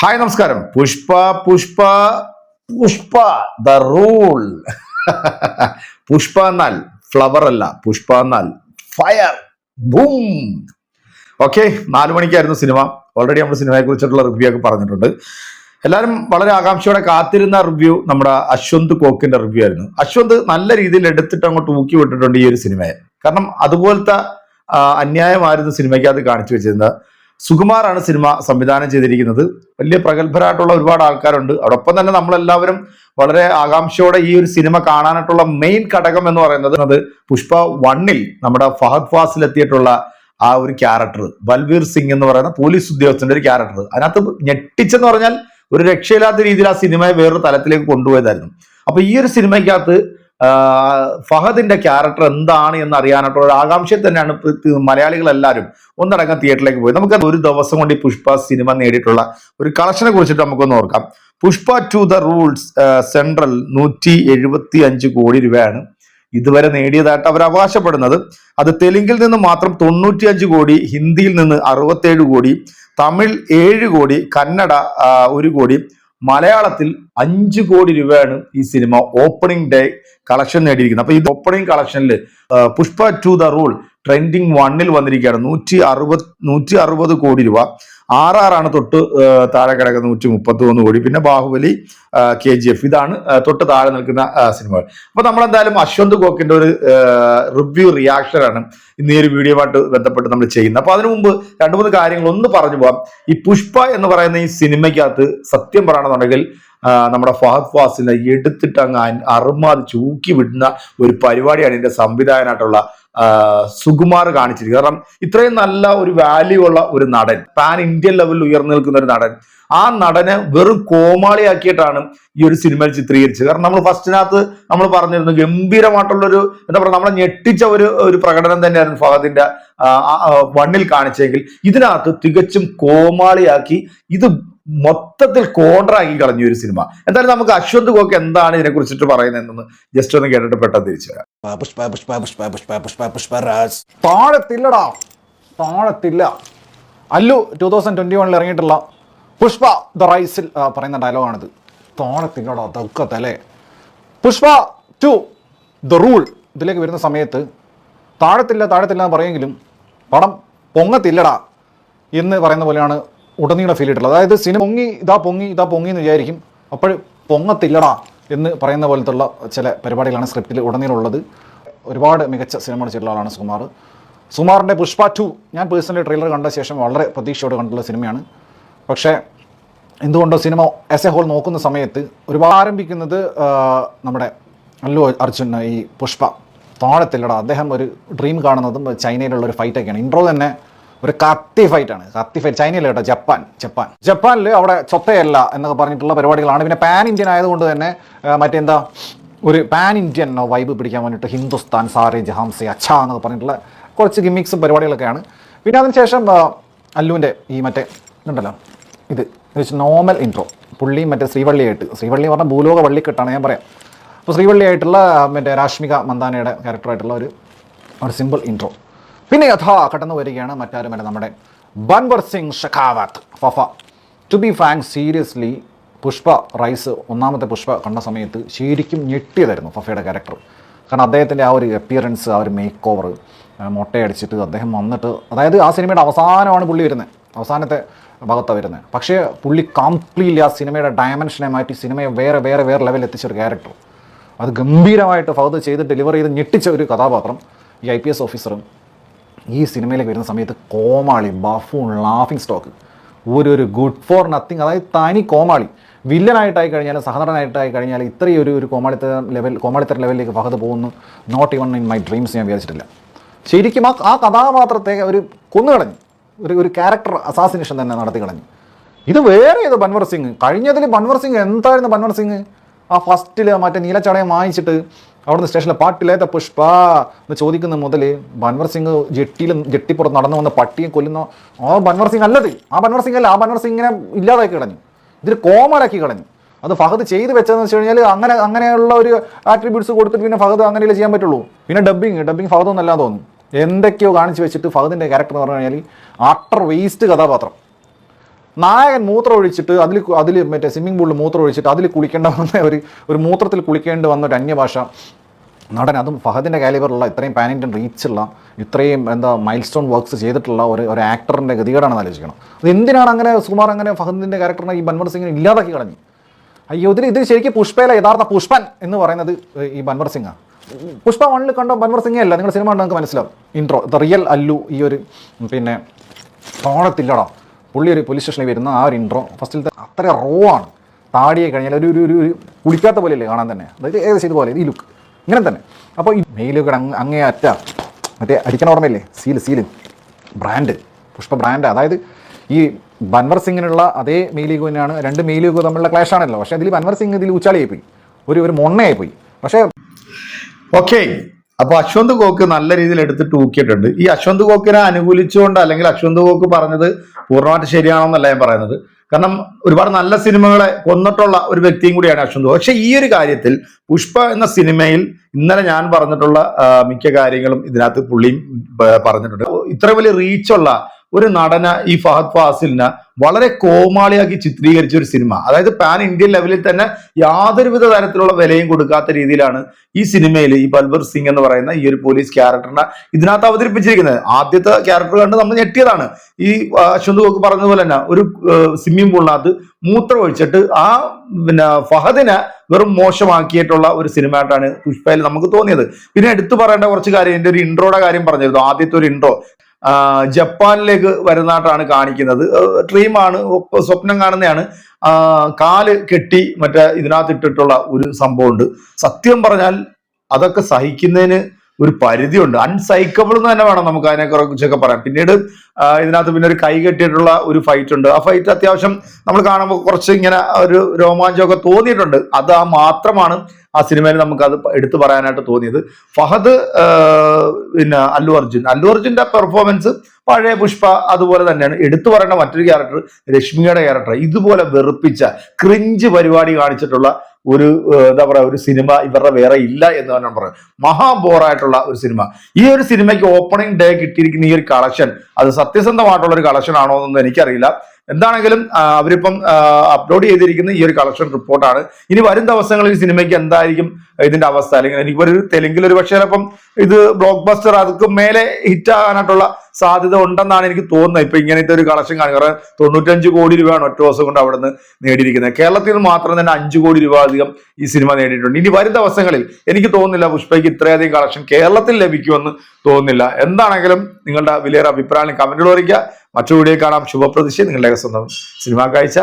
Hi നമസ്കാരം. Pushpa Pushpa Pushpa the rule. Pushpa എന്നാൽ flower അല്ല. പുഷ്പ എന്നാൽ ഫയർ ബൂം. ഓക്കെ നാലു മണിക്കായിരുന്നു സിനിമ. ഓൾറെഡി നമ്മൾ സിനിമയെ കുറിച്ചിട്ടുള്ള റിവ്യൂ ഒക്കെ പറഞ്ഞിട്ടുണ്ട്. എല്ലാവരും വളരെ ആകാംക്ഷയോടെ കാത്തിരുന്ന റിവ്യൂ നമ്മുടെ അശ്വന്ത് കോക്കിന്റെ റിവ്യൂ ആയിരുന്നു. അശ്വന്ത് നല്ല രീതിയിൽ എടുത്തിട്ട് അങ്ങോട്ട് ഊക്കി വിട്ടിട്ടുണ്ട് ഈ ഒരു സിനിമയെ. കാരണം അതുപോലത്തെ അന്യായമായിരുന്നു സിനിമയ്ക്ക് അത് കാണിച്ചു വെച്ചിരുന്നത്. സുകുമാറാണ് സിനിമ സംവിധാനം ചെയ്തിരിക്കുന്നത്. വലിയ പ്രഗത്ഭരായിട്ടുള്ള ഒരുപാട് ആൾക്കാരുണ്ട്. അതോടൊപ്പം തന്നെ നമ്മളെല്ലാവരും വളരെ ആകാംക്ഷയോടെ ഈ ഒരു സിനിമ കാണാനായിട്ടുള്ള മെയിൻ ഘടകം എന്ന് പറയുന്നത് അത് പുഷ്പ വണ്ണിൽ നമ്മുടെ ഫഹദ് ഫാസിൽ എത്തിയിട്ടുള്ള ആ ഒരു ക്യാരക്ടർ ബൽവീർ സിംഗ് എന്ന് പറയുന്ന പോലീസ് ഉദ്യോഗസ്ഥന്റെ ഒരു ക്യാരക്ടർ അതിനകത്ത് ഞെട്ടിച്ചെന്ന് പറഞ്ഞാൽ ഒരു രക്ഷയില്ലാത്ത രീതിയിൽ ആ സിനിമയെ വേറൊരു തലത്തിലേക്ക് കൊണ്ടുപോയതായിരുന്നു. അപ്പൊ ഈ ഒരു സിനിമയ്ക്കകത്ത് ഫഹദിന്റെ ക്യാരക്ടർ എന്താണ് എന്ന് അറിയാനായിട്ടുള്ള ഒരു ആകാംക്ഷയിൽ തന്നെയാണ് മലയാളികൾ എല്ലാവരും ഒന്നടങ്കം തിയേറ്ററിലേക്ക് പോയി. നമുക്ക് ഒരു ദിവസം കൊണ്ട് പുഷ്പ സിനിമ നേടിയിട്ടുള്ള ഒരു കളക്ഷനെ കുറിച്ചിട്ട് നമുക്കൊന്ന് ഓർക്കാം. Pushpa two the rules central നൂറ്റി എഴുപത്തി അഞ്ച് കോടി രൂപയാണ് ഇതുവരെ നേടിയതായിട്ട് അവർ അവകാശപ്പെടുന്നത്. അത് തെലുങ്കിൽ നിന്ന് മാത്രം തൊണ്ണൂറ്റിയഞ്ച് കോടി ഹിന്ദിയിൽ നിന്ന് അറുപത്തേഴ് കോടി തമിഴ് ഏഴ് കോടി കന്നഡ ഒരു കോടി മലയാളത്തിൽ അഞ്ച് കോടി രൂപയാണ് ഈ സിനിമ ഓപ്പണിംഗ് ഡേ കളക്ഷൻ നേടിയിരിക്കുന്നത്. അപ്പൊ ഈ opening കളക്ഷനിൽ Pushpa two the rule trending വണ്ണിൽ വന്നിരിക്കുകയാണ്. നൂറ്റി അറുപത് നൂറ്റി അറുപത് കോടി രൂപ. ആർ ആണ് തൊട്ട് താഴെ കിടക്കുന്ന നൂറ്റി മുപ്പത്തി ഒന്ന് കോടി. പിന്നെ ബാഹുബലി കെ ജി എഫ്. ഇതാണ് തൊട്ട് താഴെ നിൽക്കുന്ന സിനിമകൾ. അപ്പൊ നമ്മൾ എന്തായാലും അശ്വന്ത് ഗോക്കിന്റെ ഒരു റിവ്യൂ റിയാക്ഷൻ ആണ് ഇന്ന് ഈ ഒരു വീഡിയോയുമായിട്ട് ബന്ധപ്പെട്ട് നമ്മൾ ചെയ്യുന്നത്. അപ്പൊ അതിനു മുമ്പ് രണ്ടു മൂന്ന് കാര്യങ്ങൾ ഒന്ന് പറഞ്ഞു പോകാം ഈ പുഷ്പ എന്ന് പറയുന്ന ഈ സിനിമയ്ക്കകത്ത് സത്യം പറയണമെന്നുണ്ടെങ്കിൽ നമ്മുടെ ഫഹദ് ഫാസിനെ എടുത്തിട്ട് അറുമാതി ചൂക്കി വിടുന്ന ഒരു പരിപാടിയാണ് ഇതിന്റെ സംവിധായകനായിട്ടുള്ള സുകുമാർ കാണിച്ചിരിക്കുന്നത് കാരണം ഇത്രയും നല്ല ഒരു വാല്യൂ ഉള്ള ഒരു നടൻ പാൻ ഇന്ത്യൻ ലെവലിൽ ഉയർന്നു നിൽക്കുന്ന ഒരു നടൻ ആ നടനെ വെറും കോമാളിയാക്കിയിട്ടാണ് ഈ ഒരു സിനിമയിൽ ചിത്രീകരിച്ചത്. കാരണം നമ്മൾ ഫസ്റ്റിനകത്ത് നമ്മൾ പറഞ്ഞിരുന്നു ഗംഭീരമായിട്ടുള്ള ഒരു എന്താ പറയുക നമ്മളെ ഞെട്ടിച്ച ഒരു ഒരു പ്രകടനം തന്നെയായിരുന്നു ഫഹദിന്റെ വണ്ണിൽ കാണിച്ചെങ്കിൽ ഇതിനകത്ത് തികച്ചും കോമാളിയാക്കി ഇത് മൊത്തത്തിൽ കോൺട്രാക്കി കളഞ്ഞ ഒരു സിനിമ. എന്തായാലും നമുക്ക് അശ്വന്ത് ഗോക്ക് എന്താണ് ഇതിനെ കുറിച്ചിട്ട് പറയുന്നതെന്ന് ജസ്റ്റ് ഒന്ന് കേട്ടിട്ട് പെട്ടെന്ന് തിരിച്ചു വരാം. പുഷ്പ പുഷ്പ പുഷ്പ പുഷ്പ പുഷ്പ പുഷ്പരാജ് താഴത്തില്ലടാ. താഴത്തില്ല. അല്ലു ടൂ തൗസൻഡ് ട്വന്റി വണ്ണിൽ ഇറങ്ങിയിട്ടുള്ള പുഷ്പ ദ റൈസിൽ പറയുന്ന ഡയലോഗാണിത് താഴത്തില്ലടാ തക്കത്തല്ലേ പുഷ്പ ടു ദ റൂൾ ഇതിലേക്ക് വരുന്ന സമയത്ത് താഴത്തില്ല താഴത്തില്ല എന്ന് പറയുമെങ്കിലും പടം പൊങ്ങത്തില്ലടാ എന്ന് പറയുന്ന പോലെയാണ് ഉടനീളം ഫീൽ ചെയ്തിട്ടുള്ളത് അതായത് സിനിമ പൊങ്ങി ഇതാ പൊങ്ങി ഇതാ പൊങ്ങി എന്ന് വിചാരിക്കും. അപ്പോൾ പൊങ്ങത്തില്ലടാ എന്ന് പറയുന്ന പോലത്തുള്ള ചില പരിപാടികളാണ് സ്ക്രിപ്റ്റിൽ ഉടനീളമുള്ളത്. ഒരുപാട് മികച്ച സിനിമകൾ ചെയ്തിട്ടുള്ള ആളാണ് സുകുമാർ സുമാറിന്റെ പുഷ്പ ടു ഞാൻ പേഴ്സണലി ട്രെയിലർ കണ്ട ശേഷം വളരെ പ്രതീക്ഷയോടെ കണ്ടുള്ള സിനിമയാണ് പക്ഷേ എന്തുകൊണ്ടോ സിനിമ ആസ് എ ഹോൾ നോക്കുന്ന സമയത്ത് ഒരുപാട് ആരംഭിക്കുന്നത് നമ്മുടെ അല്ലു അർജുൻ ഈ പുഷ്പ. താഴത്തില്ലടാ. അദ്ദേഹം ഒരു ഡ്രീം കാണുന്നതും ചൈനയിലുള്ള ഒരു ഫൈറ്റൊക്കെയാണ് ഇൻട്രോ തന്നെ ഒരു കത്തി ഫൈറ്റാണ് കത്തി ഫൈറ്റ് ചൈനയിലെ കേട്ടോ? Japan Japan. ജപ്പാനിൽ അവിടെ ചൊത്തയല്ല എന്നൊക്കെ പറഞ്ഞിട്ടുള്ള പരിപാടികളാണ്. പിന്നെ പാൻ ഇന്ത്യൻ ആയതുകൊണ്ട് തന്നെ മറ്റെന്താ ഒരു പാൻ ഇന്ത്യൻ വൈബ് പിടിക്കാൻ വേണ്ടിയിട്ട് ഹിന്ദുസ്ഥാൻ സാറി ജഹാംസി അച്ഛ എന്നൊക്കെ പറഞ്ഞിട്ടുള്ള കുറച്ച് ഗിമ്മിക്സും പരിപാടികളൊക്കെയാണ്. പിന്നെ അതിനുശേഷം അല്ലുവിന്റെ ഈ മറ്റേ ഇതുണ്ടല്ലോ ഇത് നോർമൽ ഇൻട്രോ പുള്ളിയും മറ്റേ ശ്രീവള്ളിയായിട്ട്. ശ്രീവള്ളി പറഞ്ഞാൽ ഭൂലോക വള്ളിക്കെട്ടാണ് ഞാൻ പറയാം. അപ്പോൾ ശ്രീവള്ളിയായിട്ടുള്ള മറ്റേ രാഷ്മിക മന്ദാനയുടെ ക്യാരക്ടറായിട്ടുള്ള ഒരു ഒരു സിമ്പിൾ ഇൻട്രോ പിന്നെ യഥാ കടന്നു വരികയാണ് മറ്റാരുമല്ല നമ്മുടെ Bhanwar Singh Shekhawat. Fafa. To be frank seriously Pushpa rise ഒന്നാമത്തെ പുഷ്പ കണ്ട സമയത്ത് ശരിക്കും ഞെട്ടിയതായിരുന്നു ഫഫയുടെ ക്യാരക്ടർ കാരണം അദ്ദേഹത്തിന്റെ ആ ഒരു അപ്പിയറൻസ് ആ ഒരു മേക്ക് ഓവർ മുട്ടയടിച്ചിട്ട് അദ്ദേഹം വന്നിട്ട് അതായത് ആ സിനിമയുടെ അവസാനമാണ് പുള്ളി വരുന്നത്. അവസാനത്തെ ഭാഗത്താണ് വരുന്നത്. പക്ഷേ പുള്ളി കംപ്ലീറ്റ്ലി ആ സിനിമയുടെ ഡയമെൻഷനെ മാറ്റി സിനിമയെ വേറെ വേറെ വേറെ ലെവലിൽ എത്തിച്ചൊരു ക്യാരക്ടർ അത് ഗംഭീരമായിട്ട് ഫഹദ് ചെയ്ത് ഡെലിവർ ചെയ്ത് ഞെട്ടിച്ച ഒരു കഥാപാത്രം ഈ ഐ പി എസ് ഓഫീസറും ഈ സിനിമയിലേക്ക് വരുന്ന സമയത്ത് കോമാളി ബഫൂൺ ലാഫിംഗ് സ്റ്റോക്ക് ഒരു ഒരു ഗുഡ് ഫോർ നത്തിങ് അതായത് തനി കോമാളി. വില്ലനായിട്ടായി കഴിഞ്ഞാൽ സഹനടനായിട്ടായി കഴിഞ്ഞാൽ ഇത്രയും ഒരു ഒരു കോമാളിത്തരം ലെവൽ കോമാളിത്തരം ലെവലിലേക്ക് ഫഹദ് പോകുന്നു. Not even in my dreams ഞാൻ വിചാരിച്ചിട്ടില്ല. ശരിക്കും ആ ആ കഥാപാത്രത്തെ ഒരു കൊന്നുകളഞ്ഞു. ഒരു ഒരു ക്യാരക്ടർ അസാസിനേഷൻ തന്നെ നടത്തി കളഞ്ഞു. ഇത് വേറെ ഏത് ബൻവർ സിംഗ്. കഴിഞ്ഞതിൽ ബൻവർ സിംഗ് എന്തായിരുന്നു ബൻവർ സിംഗ്? ആ ഫസ്റ്റിൽ മറ്റേ നീലച്ചടയം വാങ്ങിച്ചിട്ട് അവിടുന്ന് സ്റ്റേഷനിലെ പാട്ടിലേത്ത പുഷ്പ? എന്ന് ചോദിക്കുന്ന മുതൽ ബൻവർ സിംഗ് ജെട്ടിയിൽ ജെട്ടിപ്പുറത്ത് നടന്നു വന്ന പട്ടിയെ കൊല്ലുന്ന ആ ബൻവർ സിംഗ് അല്ലത്. ആ ബൻവർ സിംഗ് അല്ല. ആ ബൻവർ സിംഗിനെ ഇല്ലാതാക്കി കളഞ്ഞു ഇതിൽ കോമലാക്കി കളഞ്ഞു അത് ഫഹദ് ചെയ്ത് വെച്ചതെന്ന് വെച്ച് കഴിഞ്ഞാൽ അങ്ങനെ അങ്ങനെയുള്ള ഒരു ആട്രിബ്യൂട്ട്സ് കൊടുത്തിട്ട് പിന്നെ ഫഹദ് അങ്ങനെയല്ലേ ചെയ്യാൻ പറ്റുള്ളൂ. പിന്നെ ഡബ്ബിങ് ഡബ്ബിങ് ഫഹദ് ഒന്നല്ല തോന്നുന്നു. എന്തൊക്കെയോ കാണിച്ച് വെച്ചിട്ട് ഫഹദിന്റെ ക്യാരക്ടർ എന്ന് പറഞ്ഞു കഴിഞ്ഞാൽ ആട്ടർ വേസ്റ്റ് കഥാപാത്രം. നായകൻ മൂത്രം ഒഴിച്ചിട്ട് അതിൽ അതിൽ മറ്റേ സ്വിമ്മിംഗ് പൂളിൽ മൂത്രം ഒഴിച്ചിട്ട് അതിൽ കുളിക്കേണ്ട വന്ന ഒരു ഒരു മൂത്രത്തിൽ കുളിക്കേണ്ടി വന്ന ഒരു അന്യഭാഷ നടൻ. അതും ഫഹദിന്റെ കാലിബറുള്ള ഇത്രയും ഇന്ത്യൻ റീച്ചുള്ള ഇത്രയും എന്താ മൈൽ സ്റ്റോൺ വർക്ക്സ് ചെയ്തിട്ടുള്ള ഒരു ഒരു ആക്ടറിന്റെ ഗതികേടാണെന്ന് ആലോചിക്കണം. അത് എന്തിനാണ് അങ്ങനെ സുമാർ അങ്ങനെ ഫഹദിന്റെ ക്യാരക്ടറിനെ ഈ ബൻവർ സിംഗിനെ ഇല്ലാതാക്കി കളഞ്ഞു? അയ്യോ ഇതിൽ ഇതിൽ ശരിക്കും പുഷ്പയിലെ യഥാർത്ഥ പുഷ്പൻ എന്ന് പറയുന്നത് ഈ ബൻവർ സിംഗാണ് പുഷ്പ വണ്ണിൽ കണ്ടോ? ബൻവർ സിംഗേ അല്ല. നിങ്ങൾ സിനിമ കണ്ടോ? നിങ്ങൾക്ക് മനസ്സിലാവും. ഇൻട്രോ ദ റിയൽ അല്ലു ഈ ഒരു പിന്നെ തോണത്തില്ലടാ പുള്ളി ഒരു പോലീസ് സ്റ്റേഷനിൽ വരുന്ന ആ ഒരു ഇൻട്രോ ഫസ്റ്റിലത്തെ അത്ര റോ ആണ്. താടിയെ കഴിഞ്ഞാൽ ഒരു ഒരു ഒരു കുളിക്കാത്ത പോലെയല്ലേ കാണാൻ തന്നെ. അതായത് ഏകദേശം ഇതുപോലെ ഈ ലുക്ക് ഇങ്ങനെ തന്നെ. അപ്പോൾ ഈ മെയിലൊക്കെ അങ്ങ് അങ്ങേ അറ്റ മറ്റേ അടിക്കണ ഓർമ്മയില്ലേ? Seal seal brand Pushpa brand അതായത് ഈ ബൻവർ സിംഗിനുള്ള അതേ മെയിലീഗു തന്നെയാണ് രണ്ട് മെയിലീഗു തമ്മിലുള്ള ക്ലാഷ് ആണല്ലോ. പക്ഷേ അതിൽ ബൻവർ സിംഗ് ഇതിൽ ഉച്ചാളിയായി പോയി ഒരു ഒരു മൊണ്ണയായി പോയി പക്ഷേ ഓക്കെ അപ്പൊ അശ്വന്ത് ഗോക്ക് നല്ല രീതിയിൽ എടുത്തിട്ട് ഊക്കിയിട്ടുണ്ട് ഈ അശ്വന്ത് ഗോക്കിനെ അനുകൂലിച്ചുകൊണ്ട് അല്ലെങ്കിൽ അശ്വന്ത് ഗോക്ക് പറഞ്ഞത് പൂർണമായിട്ട് ശരിയാണെന്നല്ല ഞാൻ പറയുന്നത്. കാരണം ഒരുപാട് നല്ല സിനിമകളെ കൊന്നിട്ടുള്ള ഒരു വ്യക്തിയും കൂടിയാണ് അശ്വന്ത് പക്ഷെ ഈ ഒരു കാര്യത്തിൽ പുഷ്പ എന്ന സിനിമയിൽ ഇന്നലെ ഞാൻ പറഞ്ഞിട്ടുള്ള മിക്ക കാര്യങ്ങളും ഇതിനകത്ത് പുള്ളിയും പറഞ്ഞിട്ടുണ്ട്. ഇത്ര വലിയ റീച്ചുള്ള ഒരു നടന ഈ ഫഹദ് ഫാസിലിനെ വളരെ കോമാളിയാക്കി ചിത്രീകരിച്ച ഒരു സിനിമ. അതായത് പാൻ ഇന്ത്യൻ ലെവലിൽ തന്നെ യാതൊരുവിധ തരത്തിലുള്ള വിലയും കൊടുക്കാത്ത രീതിയിലാണ് ഈ സിനിമയിൽ ഈ ബൽബർ സിംഗ് എന്ന് പറയുന്ന ഈ ഒരു പോലീസ് ക്യാരക്ടറിനെ ഇതിനകത്ത് അവതരിപ്പിച്ചിരിക്കുന്നത്. ആദ്യത്തെ ക്യാരക്ടർ കണ്ട് നമ്മൾ ഞെട്ടിയതാണ്. ഈ അശ്വന്ത് ഗോക്ക് പറഞ്ഞതുപോലെ തന്നെ ഒരു സ്വിമ്മിംഗ് പൂളിനകത്ത് മൂത്രം ഒഴിച്ചിട്ട് ആ പിന്നെ ഫഹദിനെ വെറും മോശമാക്കിയിട്ടുള്ള ഒരു സിനിമ ആയിട്ടാണ് പുഷ്പയിൽ നമുക്ക് തോന്നിയത്. പിന്നെ എടുത്തു പറയേണ്ട കുറച്ച് കാര്യം എന്റെ ഒരു ഇൻട്രോയുടെ കാര്യം പറഞ്ഞിരുന്നു. ആദ്യത്തെ ഒരു ഇൻട്രോ ജപ്പാനിലേക്ക് വരുന്നതായിട്ടാണ് കാണിക്കുന്നത്. ഡ്രീമാണ് സ്വപ്നം കാണുന്നതാണ് കാൽ കെട്ടി മറ്റേ ഇതിനകത്ത് ഇട്ടിട്ടുള്ള ഒരു സംഭവമുണ്ട്. സത്യം പറഞ്ഞാൽ അതൊക്കെ സഹിക്കുന്നതിന് ഒരു പരിധിയുണ്ട്. അൺസൈക്കബിൾ എന്ന് തന്നെ വേണം നമുക്ക് അതിനെ കുറച്ചൊക്കെ പറയാം പിന്നീട് ഇതിനകത്ത് പിന്നെ ഒരു കൈ കെട്ടിയിട്ടുള്ള ഒരു ഫൈറ്റ് ഉണ്ട്. ആ ഫൈറ്റ് അത്യാവശ്യം നമ്മൾ കാണുമ്പോൾ കുറച്ച് ഇങ്ങനെ ഒരു രോമാഞ്ചമൊക്കെ തോന്നിയിട്ടുണ്ട്. അത് ആ മാത്രമാണ് ആ സിനിമയിൽ നമുക്ക് അത് എടുത്തു പറയാനായിട്ട് തോന്നിയത്. ഫഹദ് പിന്നെ അല്ലു അർജുൻ. അല്ലു അർജുന്റെ പെർഫോമൻസ് പഴയ പുഷ്പ അതുപോലെ തന്നെയാണ്. എടുത്തു പറയേണ്ട മറ്റൊരു ക്യാരക്ടർ രശ്മിയുടെ ക്യാരക്ടർ ഇതുപോലെ വെറുപ്പിച്ച ക്രിഞ്ച് പരിപാടി കാണിച്ചിട്ടുള്ള ഒരു എന്താ പറയുക ഒരു സിനിമ ഇവരുടെ വേറെ ഇല്ല എന്ന് തന്നെ പറയും മഹാബോറായിട്ടുള്ള ഒരു സിനിമ. ഈ ഒരു സിനിമയ്ക്ക് ഓപ്പണിംഗ് ഡേ കിട്ടിയിരിക്കുന്ന ഈ ഒരു കളക്ഷൻ അത് സത്യസന്ധമായിട്ടുള്ള ഒരു കളക്ഷൻ ആണോ എന്നൊന്നും എനിക്കറിയില്ല. എന്താണെങ്കിലും അവരിപ്പം അപ്ലോഡ് ചെയ്തിരിക്കുന്ന ഈ ഒരു കളക്ഷൻ റിപ്പോർട്ടാണ്. ഇനി വരും ദിവസങ്ങളിൽ സിനിമയ്ക്ക് എന്തായിരിക്കും ഇതിന്റെ അവസ്ഥ? അല്ലെങ്കിൽ എനിക്ക് ഒരു തെലുങ്കിൽ ഒരു പക്ഷേ ചിലപ്പം ഇത് ബ്ലോക്ക് ബസ്റ്റർ അതൊക്കെ മേലെ ഹിറ്റ് ആകാനായിട്ടുള്ള സാധ്യത ഉണ്ടെന്നാണ് എനിക്ക് തോന്നുന്നത്. ഇപ്പൊ ഇങ്ങനത്തെ ഒരു കളക്ഷൻ കാണുക തൊണ്ണൂറ്റഞ്ച് കോടി രൂപയാണ് ഒറ്റ ദിവസം കൊണ്ട് അവിടെ നിന്ന് നേടിയിരിക്കുന്നത്. കേരളത്തിൽ മാത്രം തന്നെ അഞ്ച് കോടി രൂപ അധികം ഈ സിനിമ നേടിയിട്ടുണ്ട്. ഇനി വരും ദിവസങ്ങളിൽ എനിക്ക് തോന്നുന്നില്ല പുഷ്പയ്ക്ക് ഇത്രയധികം കളക്ഷൻ കേരളത്തിൽ ലഭിക്കുമെന്ന് തോന്നുന്നില്ല. എന്താണെങ്കിലും നിങ്ങളുടെ വിലയേറെ അഭിപ്രായം കമന്റുകൾ അറിയിക്കുക. മറ്റു വീഡിയോ കാണാം. ശുഭപ്രതീക്ഷ. നിങ്ങളുടെ സ്വന്തം സിനിമാ കാഴ്ച.